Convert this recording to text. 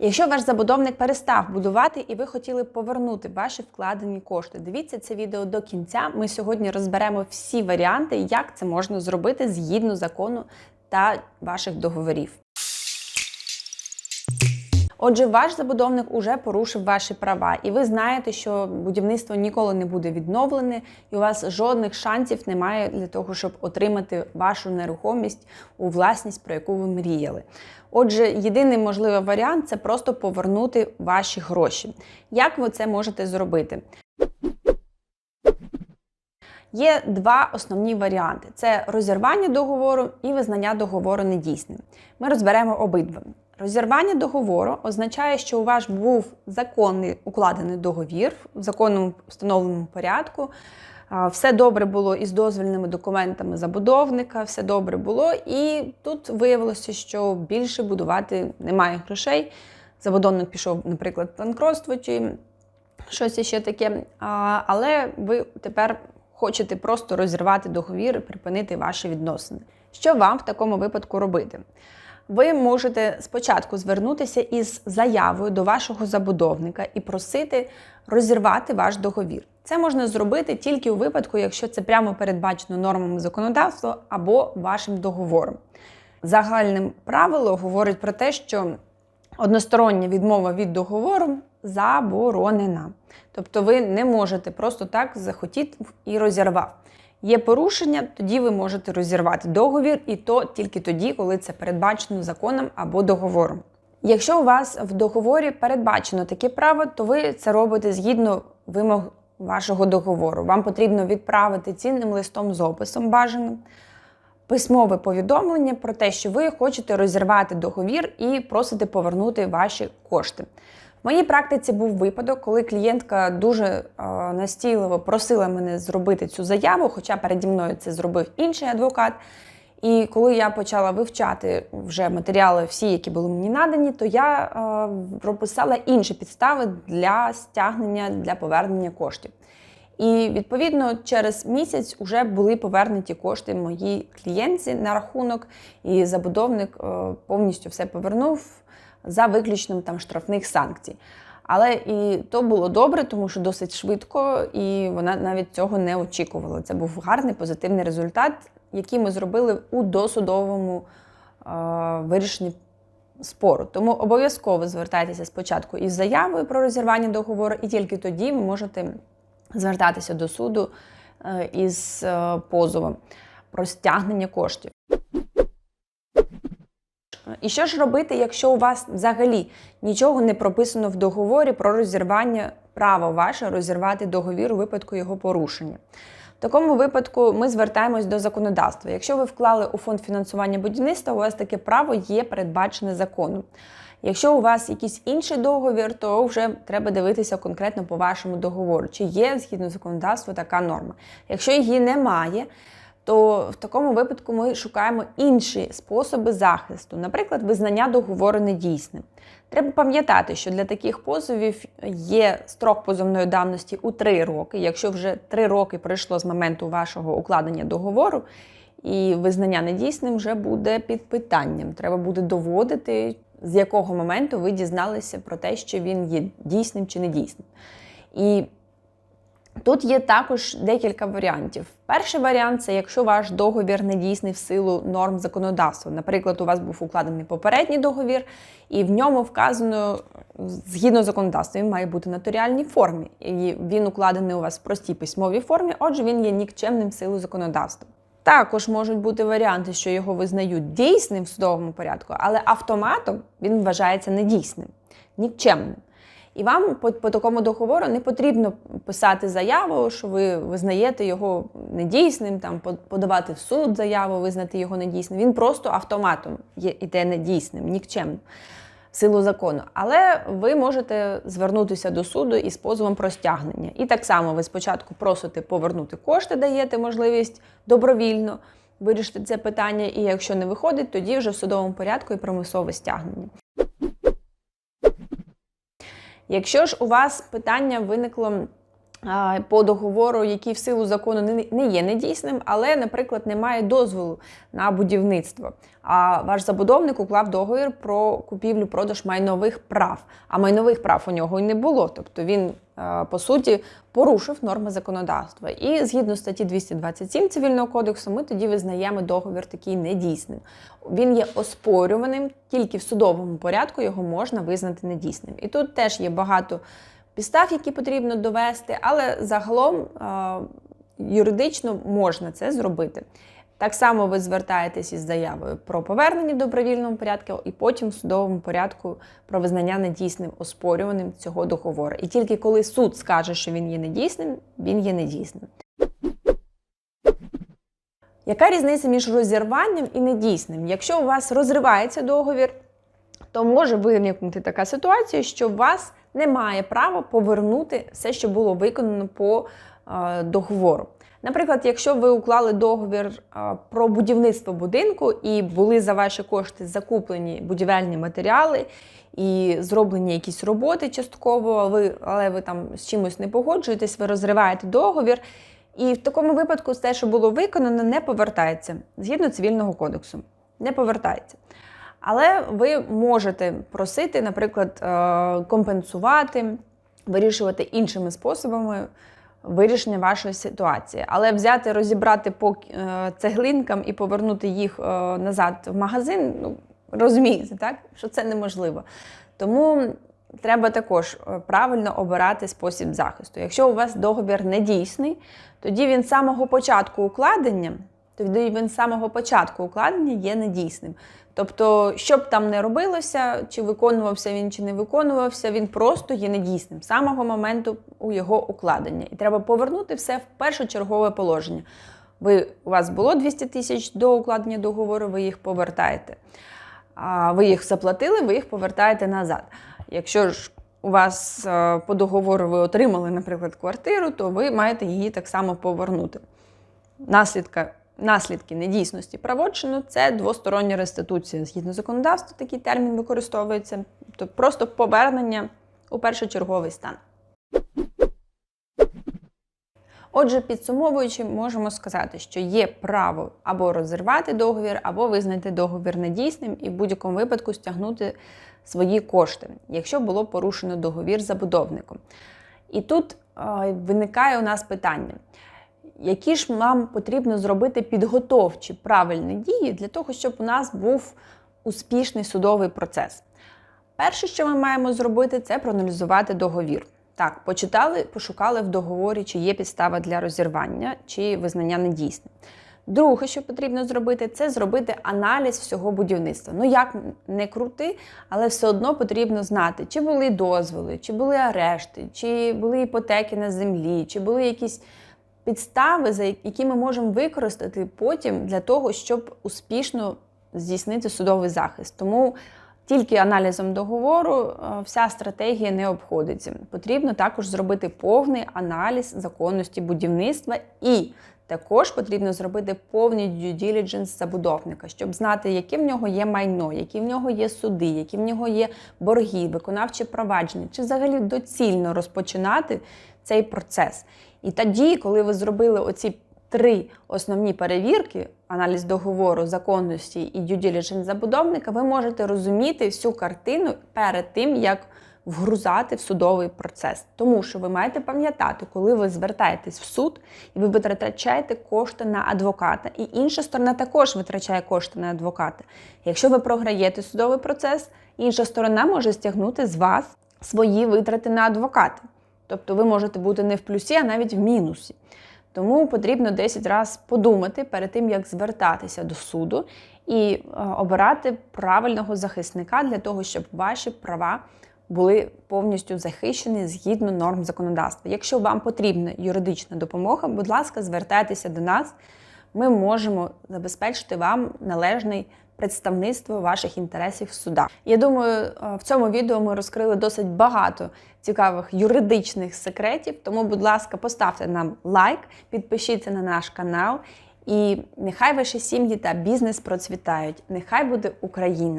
Якщо ваш забудовник перестав будувати і ви хотіли повернути ваші вкладені кошти, дивіться це відео до кінця. Ми сьогодні розберемо всі варіанти, як це можна зробити згідно закону та ваших договорів. Отже, ваш забудовник уже порушив ваші права, і ви знаєте, що будівництво ніколи не буде відновлене, і у вас жодних шансів немає для того, щоб отримати вашу нерухомість у власність, про яку ви мріяли. Отже, єдиний можливий варіант це просто повернути ваші гроші. Як ви це можете зробити? Є два основні варіанти: це розірвання договору і визнання договору недійсним. Ми розберемо обидва. Розірвання договору означає, що у вас був законний укладений договір в законному встановленому порядку. Все добре було із дозвільними документами забудовника, все добре було, і тут виявилося, що більше будувати немає грошей. Забудовник пішов, наприклад, банкротство чи щось ще таке. Але ви тепер хочете просто розірвати договір і припинити ваші відносини. Що вам в такому випадку робити? Ви можете спочатку звернутися із заявою до вашого забудовника і просити розірвати ваш договір. Це можна зробити тільки у випадку, якщо це прямо передбачено нормами законодавства або вашим договором. Загальним правило говорить про те, що одностороння відмова від договору заборонена. Тобто ви не можете просто так захотіти і розірвав. Є порушення, тоді ви можете розірвати договір, і то тільки тоді, коли це передбачено законом або договором. Якщо у вас в договорі передбачено таке право, то ви це робите згідно вимог вашого договору. Вам потрібно відправити цінним листом з описом бажаним письмове повідомлення про те, що ви хочете розірвати договір і просите повернути ваші кошти. Моїй практиці був випадок, коли клієнтка дуже е, настійливо просила мене зробити цю заяву, хоча переді мною це зробив інший адвокат. І коли я почала вивчати вже матеріали, всі, які були мені надані, то я е, прописала інші підстави для стягнення для повернення коштів. І відповідно через місяць вже були повернуті кошти моїй клієнтці на рахунок, і забудовник е, повністю все повернув за виключенням там штрафних санкцій. Але і то було добре, тому що досить швидко, і вона навіть цього не очікувала. Це був гарний позитивний результат, який ми зробили у досудовому е, вирішенні спору. Тому обов'язково звертайтеся спочатку із заявою про розірвання договору, і тільки тоді ви можете звертатися до суду е, із е, позовом про стягнення коштів. І що ж робити, якщо у вас взагалі нічого не прописано в договорі про розірвання права ваше розірвати договір у випадку його порушення? В такому випадку ми звертаємось до законодавства. Якщо ви вклали у фонд фінансування будівництва, у вас таке право є передбачене законом. Якщо у вас якийсь інший договір, то вже треба дивитися конкретно по вашому договору, чи є згідно законодавства така норма. Якщо її немає, то в такому випадку ми шукаємо інші способи захисту, наприклад, визнання договору недійсним. Треба пам'ятати, що для таких позовів є строк позовної давності у 3 роки. Якщо вже 3 роки пройшло з моменту вашого укладення договору, і визнання недійсним вже буде під питанням. Треба буде доводити, з якого моменту ви дізналися про те, що він є дійсним чи недійсним. І Тут є також декілька варіантів. Перший варіант це якщо ваш договір не дійсний в силу норм законодавства. Наприклад, у вас був укладений попередній договір, і в ньому вказано, згідно законодавства, він має бути в нотаріальній формі. І він укладений у вас в простій письмовій формі, отже, він є нікчемним в силу законодавства. Також можуть бути варіанти, що його визнають дійсним в судовому порядку, але автоматом він вважається недійсним, нікчемним. І вам по, по такому договору не потрібно писати заяву, що ви визнаєте його недійсним, там подавати в суд заяву, визнати його недійсним. Він просто автоматом є іде недійсним, нікчемним в силу закону. Але ви можете звернутися до суду із позовом про стягнення. І так само ви спочатку просите повернути кошти, даєте можливість добровільно вирішити це питання. І якщо не виходить, тоді вже в судовому порядку і примусове стягнення. Якщо ж у вас питання виникло по договору, який в силу закону не- є недійсним, але, наприклад, немає дозволу на будівництво. А ваш забудовник уклав договір про купівлю-продаж майнових прав. А майнових прав у нього і не було. Тобто він, е, по суті, порушив норми законодавства. І згідно статті 227 Цивільного кодексу, ми тоді визнаємо договір такий недійсним. Він є оспорюваним, тільки в судовому порядку його можна визнати недійсним. І тут теж є багато підстав, які потрібно довести, але загалом е, юридично можна це зробити. Так само ви звертаєтесь із заявою про повернення в добровільному порядку, і потім в судовому порядку про визнання недійсним оспорюваним цього договору. І тільки коли суд скаже, що він є недійсним, він є недійсним. Яка різниця між розірванням і недійсним? Якщо у вас розривається договір, то може виникнути така ситуація, що у вас немає права повернути все, що було виконано по е, договору. Наприклад, якщо ви уклали договір е, про будівництво будинку і були за ваші кошти закуплені будівельні матеріали і зроблені якісь роботи частково, ви, але ви там з чимось не погоджуєтесь, ви розриваєте договір. І в такому випадку те, що було виконано, не повертається згідно цивільного кодексу. Не повертається. Але ви можете просити, наприклад, е, компенсувати, вирішувати іншими способами вирішення вашої ситуації. Але взяти, розібрати по е, цеглинкам і повернути їх е, назад в магазин, ну, розумієте, так? що це неможливо. Тому треба також правильно обирати спосіб захисту. Якщо у вас договір недійсний, тоді він з самого початку укладення, тоді він з самого початку укладення є недійсним. Тобто, що б там не робилося, чи виконувався він, чи не виконувався, він просто є недійсним з самого моменту у його укладення. І треба повернути все в першочергове положення. Ви, у вас було 200 тисяч до укладення договору, ви їх повертаєте. А ви їх заплатили, ви їх повертаєте назад. Якщо ж у вас е, по договору ви отримали, наприклад, квартиру, то ви маєте її так само повернути. Наслідка, наслідки недійсності правочину це двостороння реституція. Згідно законодавства, такий термін використовується, тобто просто повернення у першочерговий стан. Отже, підсумовуючи, можемо сказати, що є право або розірвати договір, або визнати договір недійсним і в будь-якому випадку стягнути свої кошти, якщо було порушено договір забудовником. І тут е, виникає у нас питання. Які ж нам потрібно зробити підготовчі правильні дії для того, щоб у нас був успішний судовий процес? Перше, що ми маємо зробити, це проаналізувати договір. Так, почитали, пошукали в договорі, чи є підстава для розірвання, чи визнання недійсним. Друге, що потрібно зробити, це зробити аналіз всього будівництва. Ну як не крути, але все одно потрібно знати, чи були дозволи, чи були арешти, чи були іпотеки на землі, чи були якісь підстави, за які ми можемо використати потім для того, щоб успішно здійснити судовий захист. Тому тільки аналізом договору е, вся стратегія не обходиться. Потрібно також зробити повний аналіз законності будівництва і також потрібно зробити повний due diligence забудовника, щоб знати, яке в нього є майно, які в нього є суди, які в нього є борги, виконавчі провадження, чи взагалі доцільно розпочинати цей процес. І тоді, коли ви зробили оці три основні перевірки: аналіз договору, законності і due diligence забудовника, ви можете розуміти всю картину перед тим, як вгрузати в судовий процес. Тому що ви маєте пам'ятати, коли ви звертаєтесь в суд і ви витрачаєте кошти на адвоката, і інша сторона також витрачає кошти на адвоката. Якщо ви програєте судовий процес, інша сторона може стягнути з вас свої витрати на адвоката. Тобто ви можете бути не в плюсі, а навіть в мінусі. Тому потрібно 10 разів подумати перед тим, як звертатися до суду і е, обирати правильного захисника для того, щоб ваші права були повністю захищені згідно норм законодавства. Якщо вам потрібна юридична допомога, будь ласка, звертайтеся до нас. Ми можемо забезпечити вам належне представництво ваших інтересів в судах. Я думаю, е, в цьому відео ми розкрили досить багато цікавих юридичних секретів. Тому, будь ласка, поставте нам лайк, підпишіться на наш канал. І нехай ваші сім'ї та бізнес процвітають. Нехай буде Україна!